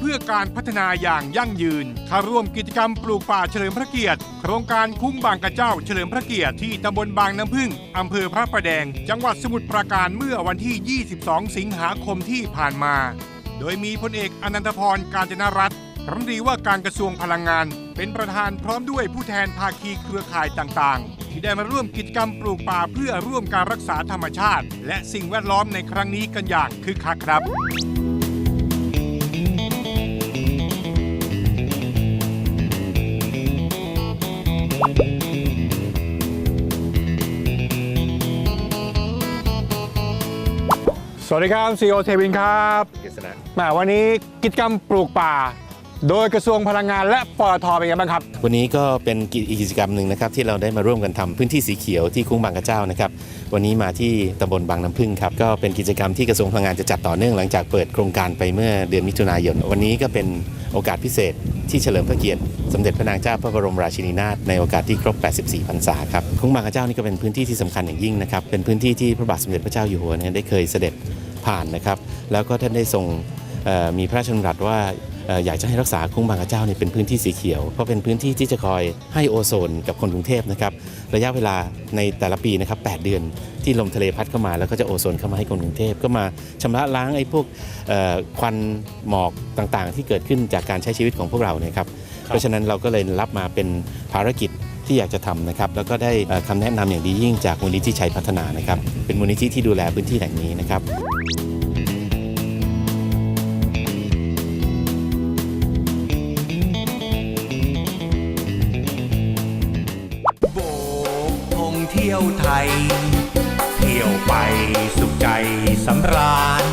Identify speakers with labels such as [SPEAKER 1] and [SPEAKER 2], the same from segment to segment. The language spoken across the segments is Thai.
[SPEAKER 1] เพื่อการพัฒนาอย่างยั่งยืนเข้าร่วมกิจกรรมปลูกป่าเฉลิมพระเกียรติ โครงการคุ้งบางกระเจ้าเฉลิมพระเกียรติที่ตำบลบางน้ำพึ่งอำเภอพระประแดง จังหวัดสมุทรปราการเมื่อวันที่ 22 สิงหาคมที่ผ่านมา โดยมีพลเอกอนันตพรการจนรัตน์รัฐมนตรีว่าการกระทรวงพลังงาน เป็นประธานพร้อมด้วยผู้แทนภาคีเครือข่ายต่างๆ ที่ได้มาร่วมกิจกรรมปลูกป่าเพื่อร่วมการรักษาธรรมชาติ และสิ่งแวดล้อมในครั้งนี้กันอย่างคึกคักครับ สวัสดีครับซีโอเทวินครับ
[SPEAKER 2] กฤษณะ
[SPEAKER 1] แหมวันนี้กิจกรรมปลูกป่า โดยกระทรวงพลังงานและปตทเป็นไงบ้างครับ
[SPEAKER 2] วันนี้ก็เป็นกิจกรรมหนึ่งนะครับที่เราได้มาร่วมกันทำพื้นที่สีเขียวที่คุ้งบางกระเจ้านะครับวันนี้มาที่ตำบลบางน้ำพึ่งครับก็เป็นกิจกรรมที่กระทรวงพลังงานจะจัดต่อเนื่องหลังจากเปิดโครงการไปเมื่อเดือนมิถุนายน วันนี้ก็เป็น โอกาสพิเศษที่เฉลิมพระเกียรติสมเด็จพระนางเจ้าพระบรมราชินีนาถในโอกาสที่ครบ 84 พรรษาครับคุ้งบางกระเจ้านี่ก็เป็นพื้นที่ที่สำคัญอย่างยิ่งนะครับ เป็นพื้นที่ที่พระบาทสมเด็จพระเจ้าอยู่หัวเนี่ยได้เคยเสด็จผ่านนะครับ แล้วก็ท่านได้ทรงมีพระราชดำรัสว่า อ่ออยากจะให้รักษาคุ้งบางกระเจ้าเนี่ยเป็นพื้นที่สีเขียว เพราะเป็นพื้นที่ที่จะคอยให้โอโซนกับคนกรุงเทพนะครับระยะเวลาในแต่ละปีนะครับ8เดือนที่ลมทะเลพัดเข้ามาแล้วก็จะโอโซนเข้ามาให้คนกรุงเทพก็มาชำระล้างไอ้พวกเอ่อควันหมอกต่างๆ ที่เกิดขึ้นจากการใช้ชีวิตของพวกเราเนี่ยครับเพราะฉะนั้นเราก็เลยรับมาเป็นภารกิจที่อยากจะทำนะครับแล้วก็ได้เอ่อคำแนะนำอย่างดียิ่งจากมูลนิธิชัยพัฒนานะครับเป็นมูลนิธิที่ดูแลพื้นที่แห่งนี้นะครับ
[SPEAKER 3] โบ เที่ยวไทย เที่ยวไปสุขใจสำราญ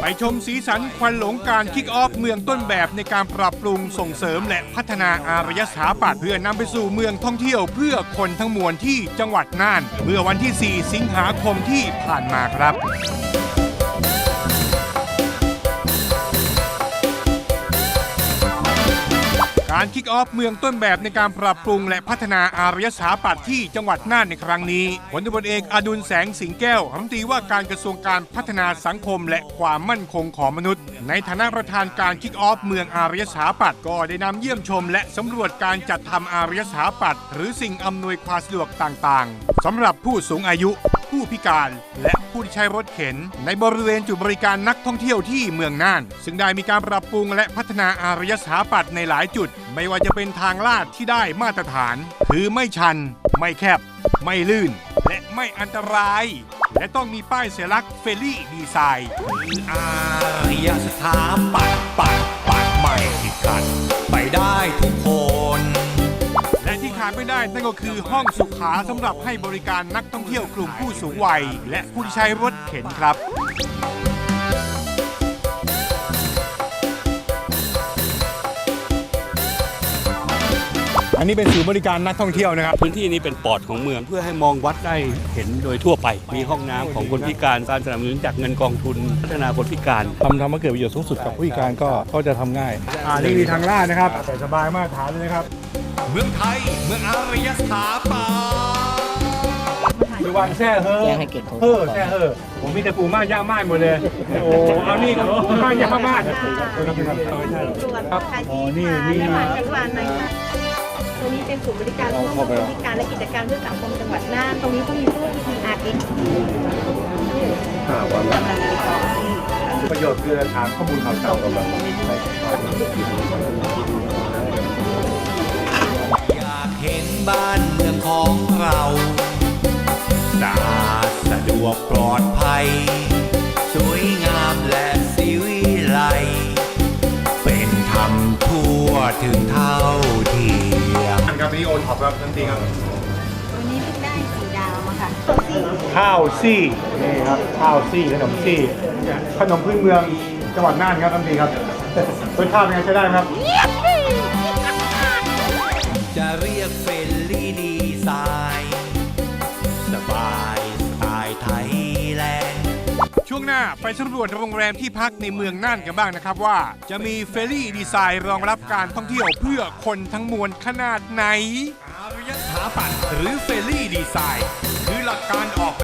[SPEAKER 1] ไปชมสีสันควันหลงการคิกออฟเมืองต้นแบบในการปรับปรุงส่งเสริมและพัฒนาอารยสถาปัตย์เพื่อนำไปสู่เมืองท่องเที่ยวเพื่อคนทั้งมวลที่จังหวัดน่าน เมื่อวันที่ 4 สิงหาคมที่ผ่านมาครับ การคิกออฟเมืองต้นแบบในการปรับปรุงและพัฒนาอารยสถาปัตย์ที่จังหวัดน่านในครั้งนี้พลตำรวจเอกอดุลแสงสิงแก้วรัฐมนตรีว่าการกระทรวงการพัฒนาสังคมและความมั่นคงของมนุษย์ ในฐานะประธานการคิกออฟเมืองอารยสถาปัตย์ก็ได้นำเยี่ยมชม และสำรวจการจัดทำอารยสถาปัตย์หรือสิ่งอำนวยความสะดวกต่างๆสำหรับผู้สูงอายุ ผู้พิการ และผู้ที่ใช้รถเข็น ในบริเวณจุดบริการนักท่องเที่ยวที่เมืองน่าน ซึ่งได้มีการปรับปรุงและพัฒนาอารยสถาปัตย์ในหลายจุด ไม่ว่าจะเป็นทางลาดที่ได้มาตรฐาน คือไม่ชัน ไม่แคบ ไม่ลื่น และไม่อันตราย และต้องมีป้ายเสัญลักษณ์เฟลลี่ดีไซน์
[SPEAKER 3] อารยสถาปัตย์ ดไม่ได้ นั่
[SPEAKER 1] นก็คือห้องสุขาสำหรับให้บริการนักท่องเที่ยวกลุ่มผู้สูงวัย และผู้ที่ใช้รถเข็นครับ อันนี้เป็นศูนย์บริการนักท่องเที่ยวนะครับ
[SPEAKER 4] พื้นที่นี้เป็นปอดของเมืองเพื่อให้มองวัดได้เห็นโดยทั่วไป มีห้องน้ำของคนพิการการสนับสนุนจากเงินกองทุน พัฒนาคนพิการ
[SPEAKER 5] ทำทำให้เกิดประโยชน์สูงสุดกับผู้พิการก็ก็จะทำง่าย
[SPEAKER 1] อ่านี่มีทางลาดนะครับใส่สบายมากฐานเลยนะครับ
[SPEAKER 3] เมืองไทย เมืองอารยสถาปัตย์
[SPEAKER 1] อยู่วันแช่เฮอ
[SPEAKER 6] แจ้งให้เกียรติโทร
[SPEAKER 1] เฮอแช่เฮอผมมีแต่ปูม่านย่าม่านหมดเลย โอ้เอานี่กับม่านย่าม่านครับอ๋อนี่นี่
[SPEAKER 7] จังหวัดจังหวัดไหนคะตรงนี้เป็นศูนย์บริการร่วมของคนพิการและกิจการเพื่อสังคมจังหวัดน่าน ตรงนี้ก็มีตู้ ERX
[SPEAKER 1] ประโยชน์คือถามข้อมูลข่าวสารเราแบบ
[SPEAKER 3] อยาก เห็นบ้านเมืองของเราสะอาดสะดวกปลอดภัย สวยงามและสิวิไล เป็นธรรมทั่วถึงเท่าเทียม
[SPEAKER 1] ครับนี่โอนท็อปครับทันทีครับ
[SPEAKER 7] วันนี้ได้สีดาวมาค่ะ
[SPEAKER 1] ข้าวซี่นี่ครับข้าวซี่ขนมซี่ขนมพื้นเมืองจังหวัดน่านครับทันทีครับรสชาติเป็นไงใช้ได้ไหมครับ
[SPEAKER 3] ไป
[SPEAKER 1] สำรวจโรงแรมที่พักในเมืองน่านกันบ้างนะครับว่า จะมีเฟรรี่ดีไซน์รองรับการท่องเที่ยวเพื่อคนทั้งมวลขนาดไหน
[SPEAKER 3] อารยสถาปัดหรือเฟรรี่ดีไซน์
[SPEAKER 1] คือหลักการออก